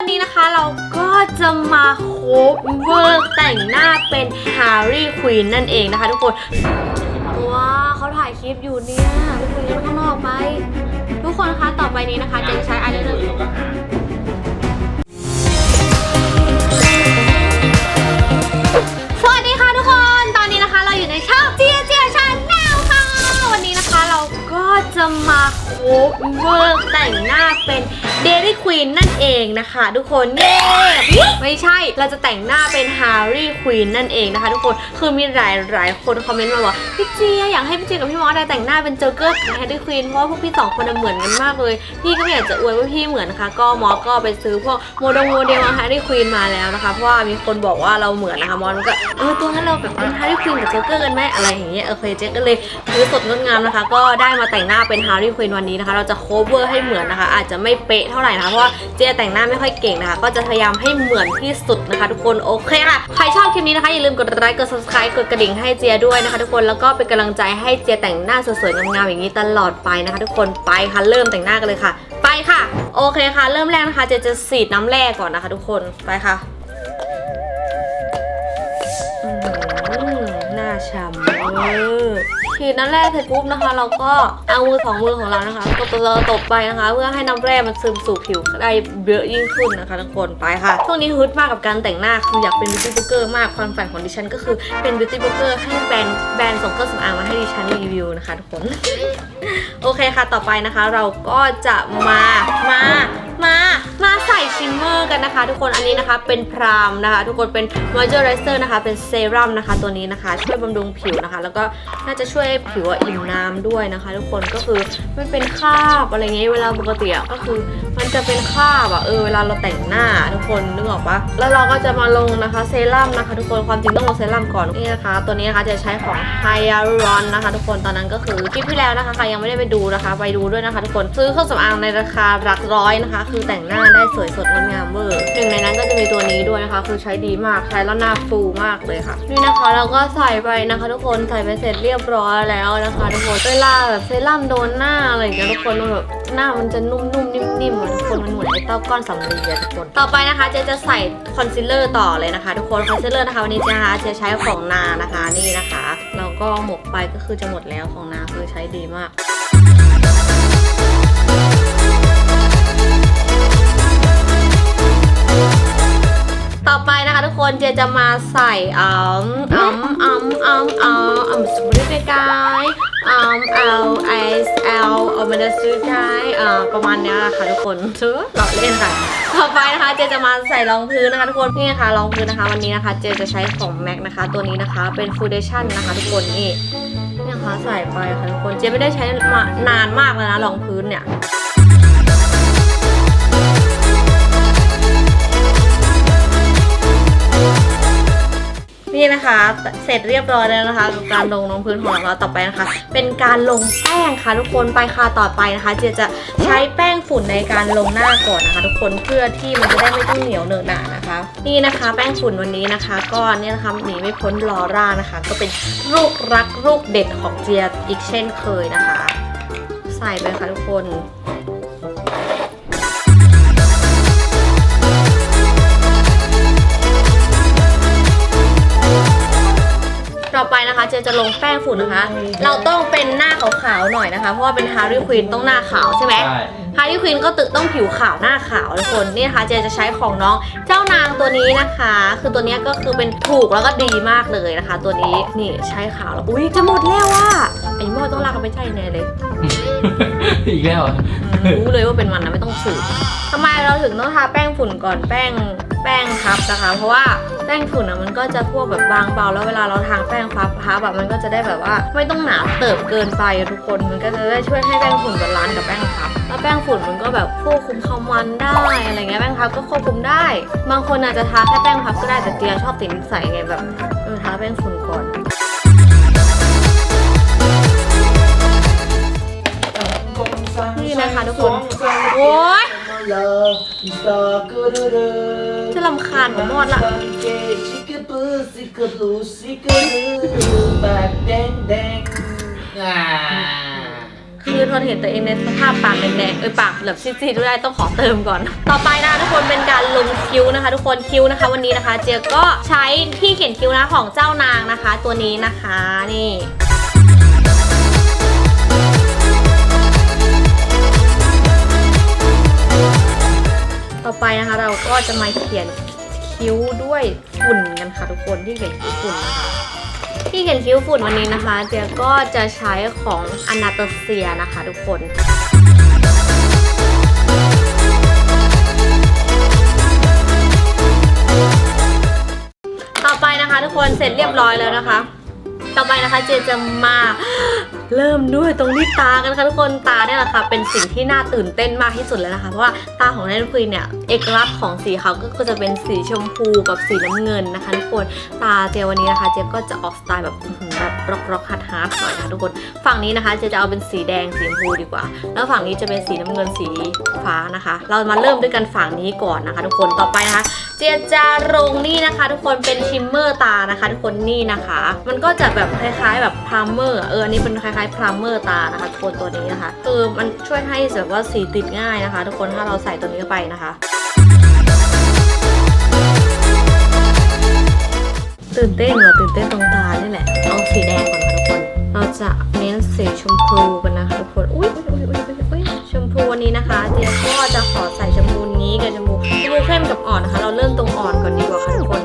วันนี้นะคะเราก็จะมาโคเวอร์แต่งหน้าเป็นแฮร์รี่ควีนนั่นเองนะคะทุกคนว้าเขาถ่ายคลิปอยู่เนี่ยทุกคนยังข้างนอกไป ทุกคนคะต่อไปนี้นะคะเจนใช้อายไลเนอร์ มาโคเวอร์แต่งหน้าเป็นเดลี่ควีนนั่นเองนะคะทุกคนเย้ไม่ใช่เราจะแต่งหน้าเป็นฮาร์รี่ควีนนั่นเองนะคะทุกคนคือมีหลายหลายคนคอมเมนต์มาบอกพี่เจียอยากให้พี่เจียกับพี่มอสได้แต่งหน้าเป็นโจ๊กเกอร์กับแฮร์รี่ควีนเพราะว่าพวกพี่สองคนเหมือนกันมากเลยพี่ก็ไม่อยากจะอวยว่าพี่เหมือนนะคะ ก็มอสก็ไปซื้อพวกโมเดลโมเดลแฮร์รี่ควีนมาแล้วนะคะเพราะว่ามีคนบอกว่าเราเหมือนนะคะมอสก็เออตัวนั้นเราแบบเป็นแฮร์รี่ควีนกับโจ๊กเกอร์กันไหมอะไรอย่างเงี้ยโอเคเจ๊ก็เลยซื้อสดงดงามนะคะ ก็ได้มาแต่งหน้าเป็นแฮร์รี่ควีนวันนี้นะคะ เราจะโคเวอร์ให้เหมือนนะคะ อาจจะไม่เป๊ะเท่าไหร่นะคะเพราะว่าเจ๊แต่งหน้าไม่ค่อยเก่งนะคะ ก็จะพยายามให้เหมือนที่สุดนะคะ ทุกคนโอเคค่ะใครชอบคลิปนี้นะคะอย่าลืมกดไลค์กด subscribe กดกระดิ่งให้เจียด้วยนะคะ ทุกคนแล้วก็เป็นกำลังใจให้เจียแต่งหน้าสวยๆงามๆอย่างนี้ตลอดไปนะคะ ทุกคนไปค่ะเริ่มแต่งหน้ากันเลยค่ะ ไปค่ะ โอเคค่ะ เริ่มแรกนะคะเจยจะสีดน้ำแร่ก่อนนะคะ ทุกคนไปค่ะหน้าฉ่ำเออ ฉีดน้ำแร่เสร็จปุ๊บนะคะ เราก็เอามือสองมือของเรานะคะตบเราตบไปนะคะ เพื่อให้น้ำแร่มันซึมสู่ผิวได้เยอะยิ่งขึ้นนะคะทุกคนไปค่ะช่วงนี้ฮึดมากกับการแต่งหน้าคืออยากเป็นบิวตี้บล็อกเกอร์มากความฝันของดิฉันก็คือเป็นบิวตี้บล็อกเกอร์ให้แบรนด์แบรนด์ส่งเครื่องสำอางมาให้ดิฉันรีวิวนะคะทุกคนโอเคค่ะต่อไปนะคะ เราก็จะมามา มา มาใส่ชิมเมอร์กันนะคะ ทุกคนอันนี้นะคะเป็นพรามนะคะ ทุกคนเป็นมอยเจอร์ไรเซอร์นะคะเป็นเซรั่มนะคะ ตัวนี้นะคะ ช่วยบำรุงผิวนะคะ แล้วก็น่าจะช่วยผิวอิ่มน้ำด้วยนะคะ ทุกคนก็คือไม่เป็นคราบอะไรเงี้ยเวลาปกติก็คือ มันจะเป็นคราบอะเออเวลาเราแต่งหน้าทุกคนนึกออกปะแล้วเราก็จะมาลงนะคะเซรั่มนะคะ ทุกคนความจริงต้องลงเซรั่มก่อนนี่นะคะ ตัวนี้นะคะจะใช้ของ Hyaluron นะคะ ทุกคนตอนนั้นก็คือคลิปที่แล้วนะคะใครยังไม่ได้ไปดูนะคะ ไปดูด้วยนะคะ ทุกคนซื้อเครื่องสำอางในราคาหลักร้อยนะคะคือแต่งหน้าได้สวยสดงดงามเวอร์หนึ่งในนั้นก็จะมีตัวนี้ด้วยนะคะ คือใช้ดีมากใช้แล้วหน้าฟูมากเลยค่ะ นี่นะคะเราก็ใส่ไปนะคะ ทุกคนใส่ไปเสร็จเรียบร้อยแล้วนะคะทุกคนเวลาแบบเซรั่มโดนหน้าอะไรอย่างเงี้ยทุกคนมันแบบหน้ามันจะนุ่มๆนิ่มๆอะทุกคนมันเหมือนไอ้เต้าก้อนสำลีอะทุกคน ต่อไปนะคะเจจะใส่คอนซีลเลอร์ต่อเลยนะคะ ทุกคนคอนซีลเลอร์นะคะวันนี้เจนะคะเจะใช้ของนานะคะนี่นะคะแล้วก็หมกไปก็คือจะหมดแล้วของนาคือใช้ดีมาก ต่อไปนะคะทุกคนเจจะมาใส่อืมอืมอืมอืมอืมอืมสมุนไพรกายอืม L S L เอามาจะซื้อใช้อ่าประมาณเนี้ยค่ะทุกคนซื้อเราเล่นค่ะต่อไปนะคะเจจะมาใส่รองพื้นนะคะทุกคนนี่นะคะรองพื้นนะคะ วันนี้นะคะ เจจะใช้ของ MAC นะคะ ตัวนี้นะคะเป็นฟูเดชั่นนะคะ ทุกคนนี่นี่นะคะใส่ไปค่ะทุกคนเจไม่ได้ใช้มานานมากแล้วนะรองพื้นเนี่ย นี่นะคะ เสร็จเรียบร้อยแล้วนะคะกับการลงรองพื้นของเราต่อไปนะคะ เป็นการลงแป้งค่ะทุกคนไปค่ะต่อไปนะคะเจจะใช้แป้งฝุ่นในการลงหน้าก่อนนะคะ ทุกคนเพื่อที่มันจะได้ไม่ต้องเหนียวเหนอะหนานะคะ นี่นะคะ แป้งฝุ่นวันนี้นะคะก็เนี่ยนะคะหนีไม่พ้นลอร่านะคะ ก็เป็นลูกรักลูกเด็ดของเจียอีกเช่นเคยนะคะ ใส่ไปค่ะทุกคน ต่อไปนะคะเจจะลงแป้งฝุ่นนะคะ เราต้องเป็นหน้าขาวๆหน่อยนะคะ เพราะว่าเป็นฮาร์รี่ควีนต้องหน้าขาวใช่ไหมใช่ฮาร์รี่ควีนก็ตึกต้องผิวขาวหน้าขาวทุกคนนี่นะคะเจจะใช้ของน้องเจ้านางตัวนี้นะคะ คือตัวเนี้ยก็คือเป็นถูกแล้วก็ดีมากเลยนะคะ ตัวนี้นี่ใช้ขาวแล้วอุ้ยจะหมดแล้วว่ะไอ้โม่ต้องลากกันไปใช่แน่เลย อีกแล้วเหรออืมรู้เลยว่าเป็นมันนะไม่ต้องสืบ ทำไมเราถึงต้องทาแป้งฝุ่นก่อนแป้งแป้งพับนะคะ เพราะว่าแป้งฝุ่นอะมันก็จะพวกแบบบางเบาแล้วเวลาเราทาแป้งพับพับแบบมันก็จะได้แบบว่า ไม่ต้องหนาเติบเกินไปทุกคนมันก็จะได้ช่วยให้แป้งฝุ่นบาลานซ์กับแป้งพับแล้วแป้งฝุ่นมันก็แบบควบคุมความมันได้อะไรเงี้ยแป้งพับก็ควบคุมได้ บางคนอาจจะทาแค่แป้งพับก็ได้แต่เจียชอบติดนิสัยไงแบบเออทาแป้งฝุ่นก่อนนี่นะคะทุกคนโอ๊ย จะรำคาญผมหมดละอ่าคือทนเห็นตัวเองในสภาพปากแดงๆเอ้ยปากแบบซีดๆด้วยต้องขอเติมก่อน ต่อไปนะคะทุกคนเป็นการลงคิ้วนะคะ ทุกคนคิ้วนะคะ วันนี้นะคะ เจียก็ใช้ที่เขียนคิ้วนะของเจ้านางนะคะ ตัวนี้นะคะนี่ จะมาเขียนคิ้วด้วยฝุ่นกันค่ะทุกคนที่เขียนคิ้วฝุ่นนะคะ ที่เขียนคิ้วฝุ่นวันนี้นะคะเจียก็จะใช้ของอนาตเซียนะคะทุกคนต่อไปนะคะทุกคนเสร็จเรียบร้อยแล้วนะคะ ต่อไปนะคะเจจะมาเริ่มด้วยตรงที่ตากันค่ะทุกคนตาเนี่ยแหละค่ะเป็นสิ่งที่น่าตื่นเต้นมากที่สุดเลยนะคะ เพราะว่าตาของแนนควีนเนี่ยเอกลักษณ์ของสีเขาก็จะเป็นสีชมพูกับสีน้ำเงินนะคะทุกคนตาเจวันนี้นะคะเจก็จะออกสไตล์แบบ แบบร็อกร็อกฮาร์ดฮาร์ดหน่อยนะคะทุกคน ฝั่งนี้นะคะเจจะเอาเป็นสีแดงสีชมพูดีกว่า แล้วฝั่งนี้จะเป็นสีน้ำเงินสีฟ้านะคะ เรามาเริ่มด้วยกันฝั่งนี้ก่อนนะคะ ทุกคนต่อไปนะคะ เจจะลงนี่นะคะ ทุกคนเป็นชิมเมอร์ตานะคะ ทุกคนนี่นะคะ มันก็จะแบบคล้ายๆ แบบพรามเมอร์เอออันนี้เป็นคล้ายๆพรามเมอร์ตานะคะทุกคนตัวนี้นะคะคือมันช่วยให้แบบว่าสีติดง่ายนะคะ ทุกคนถ้าเราใส่ตัวนี้ไปนะคะ ตื่นเต้นว่อตื่นเต้นตรงตานี่แหละ เอาสีแดงก่อนค่ะทุกคน เราจะเน้นสีชมพูกันนะคะทุกคน อุ้ยอุ้ยอุ้ยอุ้ยอุ้ยชมพูวันนี้นะคะเจ๊ก็จะขอใส่ชมพูนี้กับชมพูชมพูเข้มกับอ่อนนะคะ เราเริ่มตรงอ่อนก่อนดีกว่าค่ะทุกคน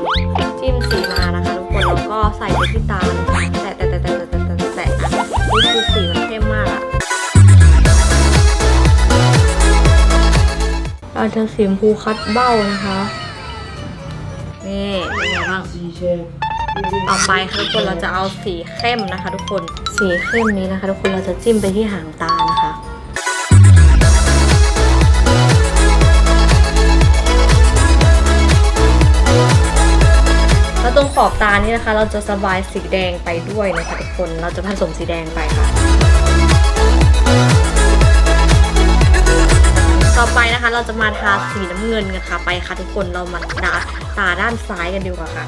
จิ้มสีมานะคะทุกคน แล้วก็ใส่ไปที่ตาแตะแตะแตะแตะแตะแตะนี่คือสีมันเข้มมากอะเราจะสีชมพูคัดเบ้านะคะ นี่เป็นไงบ้าง ต่อไปค่ะทุกคนเราจะเอาสีเข้มนะคะ ทุกคนสีเข้มนี้นะคะ ทุกคนเราจะจิ้มไปที่หางตานะคะแล้วตรงขอบตานี่นะคะ เราจะสบายสีแดงไปด้วยนะคะทุกคนเราจะผสมสีแดงไปค่ะต่อไปนะคะเราจะมาทาสีน้ำเงินกันค่ะไปค่ะทุกคนเรามาดาตาด้านซ้ายกันดีกว่าค่ะ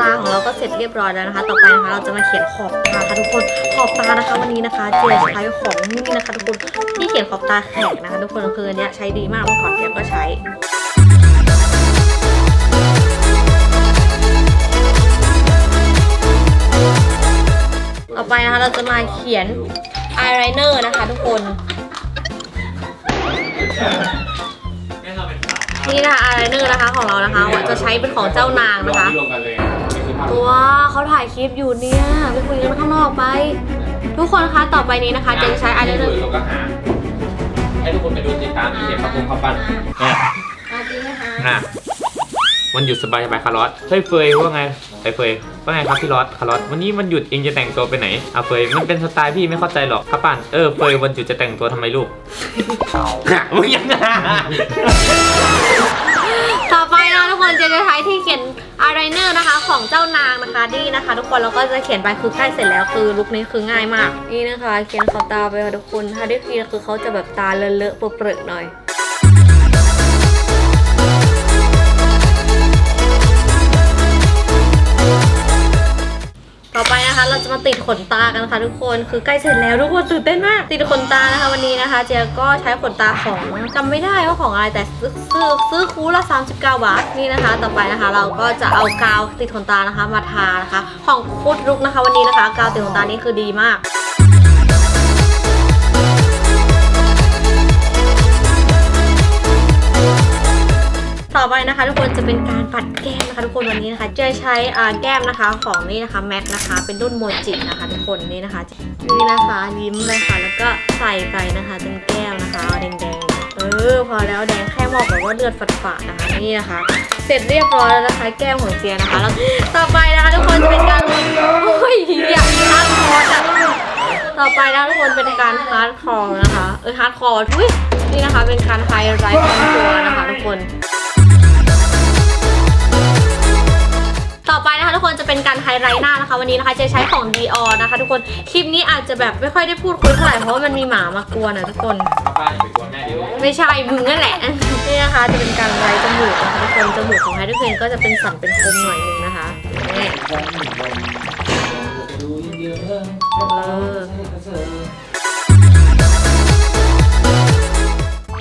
ตาของเราก็เสร็จเรียบร้อยแล้วนะคะ ต่อไปนะคะเราจะมาเขียนขอบตาค่ะทุกคนขอบตานะคะ วันนี้นะคะเจใช้ของนี่นะคะทุกคนที่เขียนขอบตาแขกนะคะ ทุกคนคืออันเนี้ยใช้ดีมากเมื่อก่อนเจก็ใช้ต่อไปนะคะเราจะมาเขียนอายไลเนอร์นะคะ ทุกคนนี่นะคะอายไลเนอร์นะคะของเรานะคะจะใช้เป็นของเจ้านางนะคะ ตัวเขาถ่ายคลิปอยู่เนี่ยไปคุยกันข้างนอกไป ทุกคนคะต่อไปนี้นะคะเจนใช้อายไลเนอร์เราก็หาให้ทุกคนไปดูติดตามที่เพจประคุมข้าวปั้นเนี่ยจริงไหมคะอะวันหยุดสบายสบายๆคาร์ลอสเฮ้ยเฟยว่าไงไอ้เฟยว่าไงครับพี่ลอสคาร์ลอสวันนี้มันหยุดเองจะแต่งตัวไปไหนอะเฟยมันเป็นสไตล์พี่ไม่เข้าใจหรอกครับป่านเออเฟยวันหยุดจะแต่งตัวทำไมลูกอะมึงยังไงต่อไปนะทุกคนเจนจะใช้ที่เขียนอายไลเนอร์ นะคะของเจ้านางนะคะนี่นะคะ ทุกคนเราก็จะเขียนไปคือใกล้เสร็จแล้วคือลุคนี้คือง่ายมาก นี่นะคะ เขียนขอบตาไปค่ะทุกคนถ้าได้ทีคือเขาจะแบบตาเลอะๆเปรอะๆหน่อย นะคะเราจะมาติดขนตากันนะคะทุกคนคือใกล้เสร็จแล้วทุกคนตื่นเต้นมาก ติดขนตานะคะวันนี้นะคะ เจียก็ใช้ขนตาของจำไม่ได้ว่าของอะไรแต่ซื้อซื้อซื้อคูละ 39 บาทนี่นะคะ ต่อไปนะคะ เราก็จะเอากาวติดขนตานะคะมาทานะคะ ของคุดลุกนะคะ วันนี้นะคะ กาวติดขนตานี่คือดีมาก ต่อไปนะคะ ทุกคนจะเป็นการปัดแก้มนะคะ ทุกคนวันนี้นะคะจะใช้แก้มนะคะของนี่นะคะแม็กนะคะ เป็นรุ่นโมจินะคะ ทุกคนนี่นะคะนี่นะคะยิ้มเลยค่ะแล้วก็ใส่ไปนะคะตรงแก้มนะคะแดงๆเออพอแล้วแดงแค่มองแบบว่าเลือดฝาดๆนะคะนี่นะคะ เสร็จเรียบร้อยแล้วนะคะ แก้มของเจียนะคะแล้วต่อไปนะคะทุกคนจะเป็นการโอ้ยอยากฮาร์ดคอร์อะต่อไปนะทุกคนเป็นการฮาร์ดคอร์นะคะเออฮาร์ดคอร์ทุยนี่นะคะเป็นการไฮไลท์ของตัวนะคะทุกคน ต่อไปนะคะทุกคนจะเป็นการไฮไลท์หน้านะคะ วันนี้นะคะจะใช้ของ Dior นะคะ ทุกคนคลิปนี้อาจจะแบบไม่ค่อยได้พูดคุยเท่าไหร่เพราะว่ามันมีหมามากวนนะทุกคน ป้าอย่าไปกลัวแม่ดิลูกไม่ใช่มึงนั่นแหละ นี่นะคะจะเป็นการไว้จมูกนะคะทุกคนจมูกของไฮเดรเพนก็จะเป็นสันเป็นคมหน่อยนึงนะคะนี่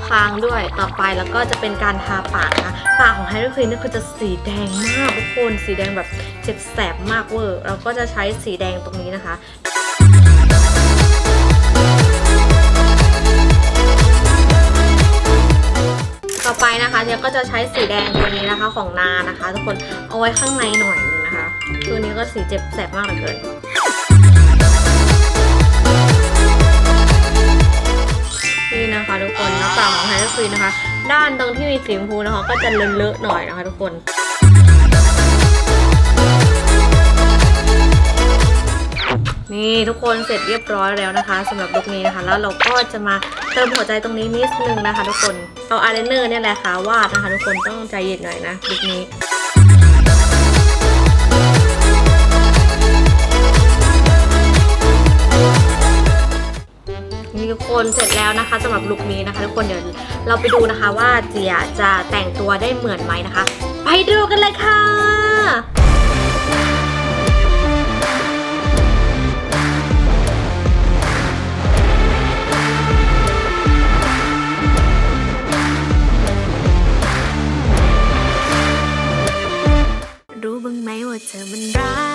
คางด้วยต่อไปแล้วก็จะเป็นการทาปากนะปากของไฮเดรเพนนี่คือจะสีแดงมากทุกคนสีแดงแบบเจ็บแสบมากเวอร์เราก็จะใช้สีแดงตรงนี้นะคะต่อไปนะคะเดี๋ยวก็จะใช้สีแดงตัวนี้นะคะของนานะคะ ทุกคนเอาไว้ข้างในหน่อยนึงนะคะ ตัวนี้ก็สีเจ็บแสบมากเหลือเกิน นี่นะคะ ทุกคนหน้าปากของไฮเดรฟรีนะคะ ด้านตรงที่มีสีชมพูนะคะ ก็จะเลอะๆหน่อยนะคะ ทุกคนนี่ทุกคนเสร็จเรียบร้อยแล้วนะคะสำหรับลุคนี้นะคะ แล้วเราก็จะมาเติมหัวใจตรงนี้นิดนึงนะคะ ทุกคนเอาอายไลเนอร์เนี่ยแหละค่ะวาดนะคะ ทุกคนต้องใจเย็นหน่อยนะลุคนี้ กคนเสร็จแล้วนะคะสำหรับลุคนี้นะคะ ทุกคนเดี๋ยวเราไปดูนะคะว่าเจียจะแต่งตัวได้เหมือนไหมนะคะ ไปดูกันเลยค่ะรู้บ้างไหมว่าเธอมันร้า